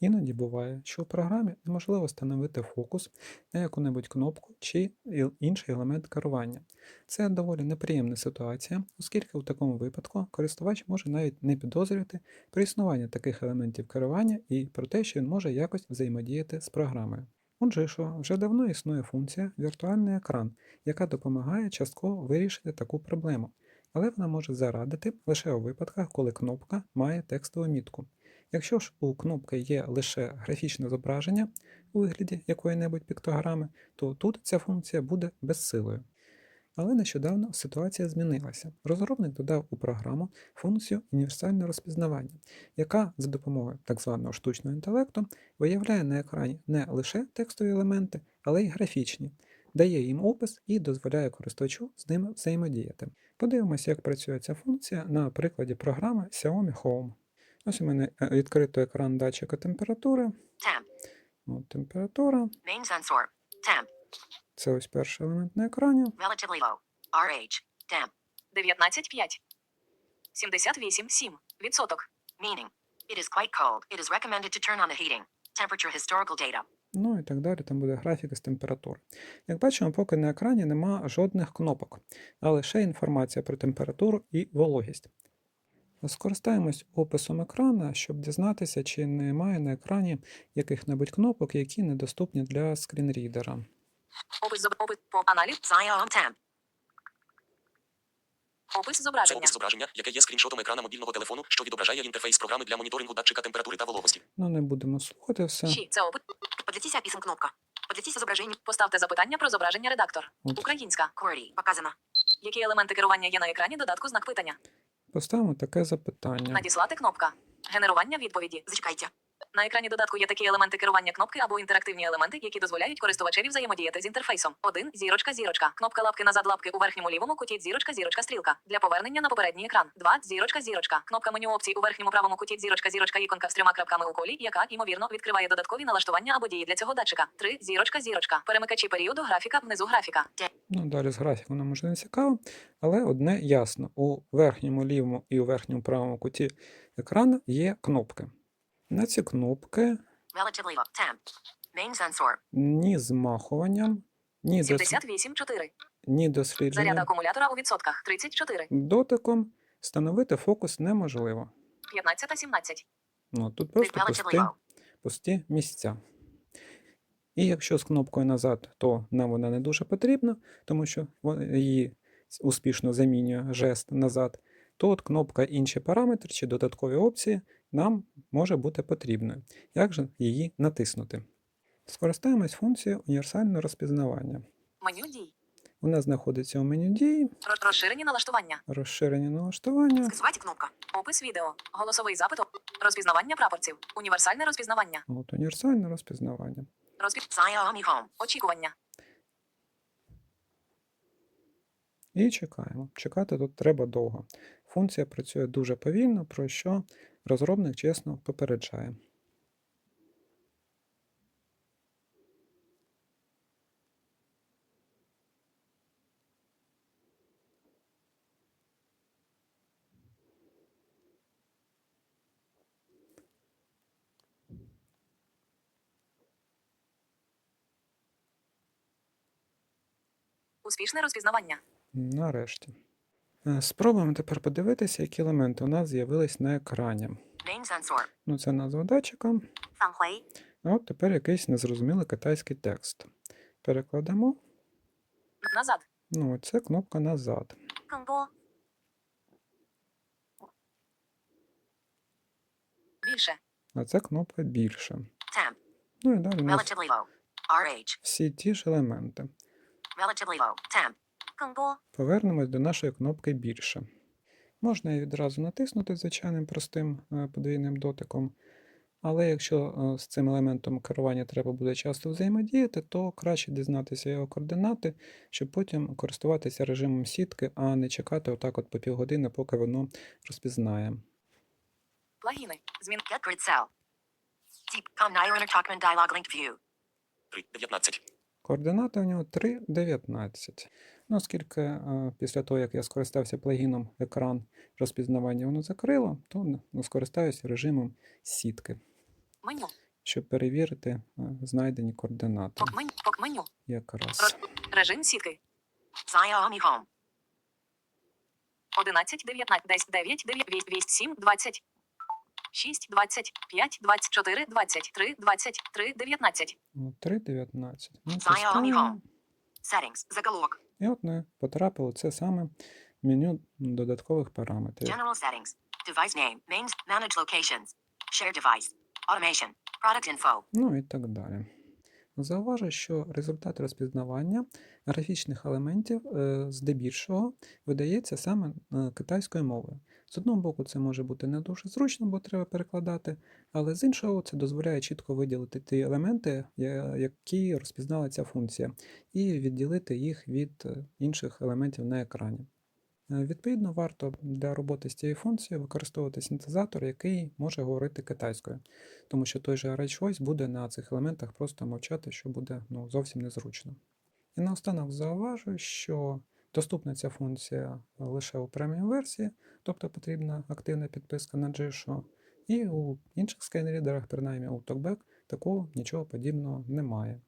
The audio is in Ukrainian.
Іноді буває, що у програмі неможливо встановити фокус на яку-небудь кнопку чи інший елемент керування. Це доволі неприємна ситуація, оскільки у такому випадку користувач може навіть не підозрювати про існування таких елементів керування і про те, що він може якось взаємодіяти з програмою. Отже, що вже давно існує функція віртуальний екран, яка допомагає частково вирішити таку проблему, але вона може зарадити лише у випадках, коли кнопка має текстову мітку. Якщо ж у кнопки є лише графічне зображення у вигляді якої-небудь піктограми, то тут ця функція буде безсилою. Але нещодавно ситуація змінилася. Розробник додав у програму функцію універсального розпізнавання, яка за допомогою так званого штучного інтелекту виявляє на екрані не лише текстові елементи, але й графічні, дає їм опис і дозволяє користувачу з ними взаємодіяти. Подивимося, як працює ця функція на прикладі програми Xiaomi Home. Ось у мене е, відкрито екран датчика температури. Temp. От температура. Main sensor. Temp. Це ось перший елемент на екрані. Relatively low. RH. Temp. 19,5. 78,7. Відсоток. Meaning. It is quite cold. It is recommended to turn on the heating. Temperature historical data. Ну і так далі, там буде графіка з температури. Як бачимо, поки на екрані нема жодних кнопок, а лише інформація про температуру і вологість. Скористаємось описом екрана, щоб дізнатися, чи немає на екрані яких-небудь кнопок, які недоступні для скрінрідера. Опис опис по аналіз. Опис Це зображення. опис зображення, яке є скріншотом екрана мобільного телефону, що відображає інтерфейс програми для моніторингу датчика температури та вологості. Ну, не будемо слухати все. Щі. Це опис. Подлетись описан кнопка. Подлетись изображение. Поставте запитання про зображення редактор. От. Українська. QWERTY. Показано. Які елементи керування є на екрані додатку знак питання? Поставимо таке запитання. Надіслати кнопка. Генерування відповіді. Зачекайте. На екрані додатку є такі елементи керування кнопки або інтерактивні елементи, які дозволяють користувачеві взаємодіяти з інтерфейсом. 1. Зірочка, зірочка. Кнопка лапки назад лапки у верхньому лівому куті зірочка, зірочка, стрілка. Для повернення на попередній екран. 2. Зірочка, зірочка. Кнопка меню опцій у верхньому правому куті зірочка, зірочка, іконка з трьома крапками у колі, яка, ймовірно, відкриває додаткові налаштування або дії для цього датчика. 3. Зірочка, зірочка. Перемикачі періоду, графіка, внизу графіка. Ну, далі з графіком нам може не цікаво, але одне ясно: у верхньому лівому і у верхньому правому куті екрану є кнопки. На ці кнопки. Main sensor. ні змахуванням, ні, дос... 78,4. ні Заряд акумулятора у відсотках. 34. дотиком встановити фокус неможливо. 15,17. Ну, тут просто пусті, пусті місця. І якщо з кнопкою назад, то нам вона не дуже потрібна, тому що її успішно замінює жест назад, то от кнопка інші параметри чи додаткові опції нам може бути потрібною. Як же її натиснути? Скористаємось функцією універсального розпізнавання. Меню дій. Вона знаходиться у меню дії, Роз- Розширені налаштування. розширені налаштування. Скасувати кнопка. Опис відео. Голосовий запит. Розпізнавання прапорців. Універсальне розпізнавання. От універсальне розпізнавання. Розпі... Очікування. І чекаємо. Чекати тут треба довго. Функція працює дуже повільно, про що розробник чесно попереджає. Успішне розпізнавання. Нарешті. Е, спробуємо тепер подивитися, які елементи у нас з'явились на екрані. Ну, Це назва датчика. А от тепер якийсь незрозумілий китайський текст. Перекладемо. Назад. Ну, це кнопка назад. Більше. А це кнопка більше. Temp. Ну і далі. Rh. Всі ті ж елементи. Low. Temp. 更多。Повернемось до нашої кнопки більше. Можна її відразу натиснути звичайним простим е, подвійним дотиком. Але якщо е, з цим елементом керування треба буде часто взаємодіяти, то краще дізнатися його координати, щоб потім користуватися режимом сітки, а не чекати отак от по півгодини, поки воно розпізнає. Плагіни. Змін. Get grid cell. Deep. Com Nair Intertalkman dialog linked view. 3, Координати у нього 3.19. Ну, оскільки е, після того, як я скористався плагіном екран розпізнавання воно закрило, то ну, скористаюся режимом сітки. Меню. щоб перевірити е, знайдені координати. Меню. Меню. Якраз. Режим сітки. Xiaomi Home. 11, 19, 10, 9, 9, 8, 8, 7, 20. 6, 20, 5, 24, 23, 23, 19. 3.19. Ми Xiaomi. Home. Settings. Заголовок. І от ми потрапили це саме меню додаткових параметрів. General settings. Device name. Mains. Manage locations. Share device. Automation. Product info. Ну і так далі. Зауважу, що результат розпізнавання графічних елементів е, здебільшого видається саме е, китайською мовою. З одного боку, це може бути не дуже зручно, бо треба перекладати, але з іншого це дозволяє чітко виділити ті елементи, які розпізнала ця функція, і відділити їх від е, інших елементів на екрані. Е, Відповідно, варто для роботи з цією функцією використовувати синтезатор, який може говорити китайською, тому що той же Rage Voice буде на цих елементах просто мовчати, що буде ну, зовсім незручно. І наостанок зауважу, що доступна ця функція лише у преміум версії, тобто потрібна активна підписка на GSHO, і у інших скайнрідерах, принаймні у TalkBack, такого нічого подібного немає.